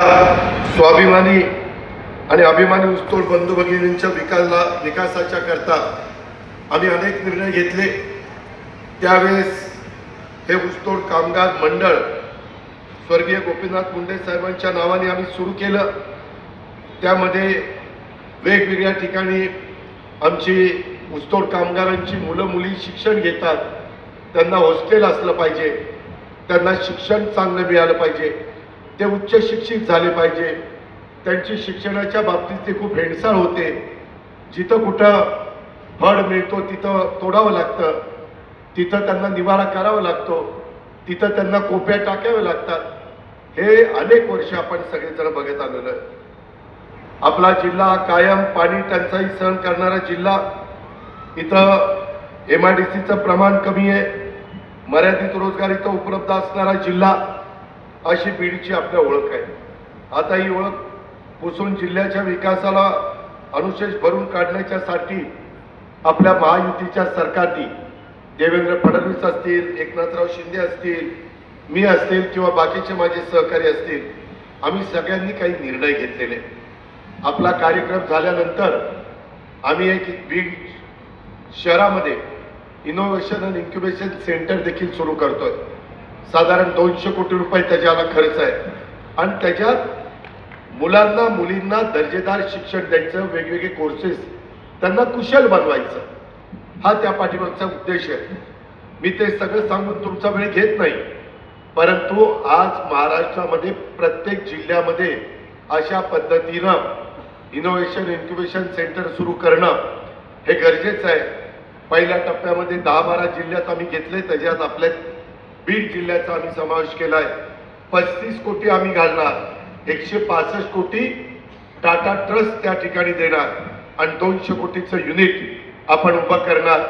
स्वाभिमानी आणि अभिमानी उस्तोड बंधू भगिनींच्या विकासला विकासाच्या करता आम्ही अनेक निर्णय घेतले. त्यावेळेस हे उस्तोड कामगार मंडळ स्वर्गीय गोपीनाथ मुंडे साहेबांच्या नावाने आम्ही सुरू केलं. त्यामध्ये वेगवेगळ्या ठिकाणी आमची उस्तोड कामगारांची मुलं मुली शिक्षण घेतात. त्यांना हॉस्टेल असलं पाहिजे. त्यांना शिक्षण चांगलं मिळालं पाहिजे. ते उच्च शिक्षित झाले पाहिजे. त्यांची शिक्षणाच्या बाबतीत ते खूप हेडसाळ होते. जिथं कुठं फळ मिळतो तिथं तोडावं लागतं. तिथं त्यांना निवारा करावा लागतो. तिथं त्यांना कोप्या टाकाव्या लागतात. हे अनेक वर्ष आपण सगळेजण बघत आलेलो आहे. आपला जिल्हा कायम पाणी टंचाई सहन करणारा जिल्हा. इथं एम आय डी सीचं प्रमाण कमी आहे. मर्यादित रोजगार इथं उपलब्ध असणारा जिल्हा. अशी बीडची आपल्या ओळख आहे. आता ही ओळख पुसून जिल्ह्याच्या विकासाला अनुशेष भरून काढण्याच्यासाठी आपल्या महायुतीच्या सरकारनी देवेंद्र फडणवीस असतील एकनाथराव शिंदे असतील मी असतील किंवा बाकीचे माझे सहकारी असतील आम्ही सगळ्यांनी काही निर्णय घेतलेले. आपला कार्यक्रम झाल्यानंतर आम्ही एक बीड शहरामध्ये इनोव्हेशन अँड इन्क्युबेशन सेंटर देखील सुरू करतोय. साधारण दोनशे कोटी रुपये त्याच्याला खर्च आहे. आणि त्याच्यात मुलांना मुलींना दर्जेदार शिक्षण द्यायचं वेगवेगळे कोर्सेस त्यांना कुशल बनवायचं. हा त्या पाठिंबाचा उद्देश आहे. मी ते सगळं सांगून तुमचा वेळ घेत नाही. परंतु आज महाराष्ट्रामध्ये प्रत्येक जिल्ह्यामध्ये अशा पद्धतीनं इनोव्हेशन इन्क्युबेशन सेंटर सुरू करणं हे गरजेचं आहे. पहिल्या टप्प्यामध्ये दहा बारा जिल्ह्यात आम्ही घेतले त्याच्यात आपल्या बीड जिल्ह्याचा आम्ही समावेश केला आहे पस्तीस कोटी आम्ही घालणार. एकशे पासष्ट कोटी टाटा ट्रस्ट त्या ठिकाणी देणार. आणि दोनशे कोटीचं युनिट आपण उभं करणार.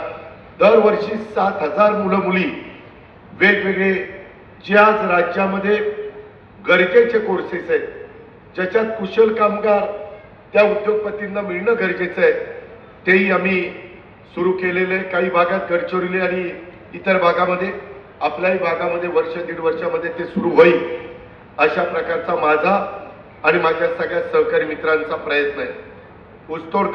दरवर्षी सात हजार मुलं मुली वेगवेगळे जे आज राज्यामध्ये गरजेचे कोर्सेस आहेत ज्याच्यात कुशल कामगार त्या उद्योगपतींना मिळणं गरजेचं आहे तेही आम्ही सुरू केलेले काही भागात गडचिरोली आणि इतर भागामध्ये आपल्याही भागामध्ये वर्ष दीड वर्षामध्ये ते सुरू होईल अशा प्रकारचा माझा आणि माझ्या सगळ्या सहकारी मित्रांचा प्रयत्न आहे. ऊसतोड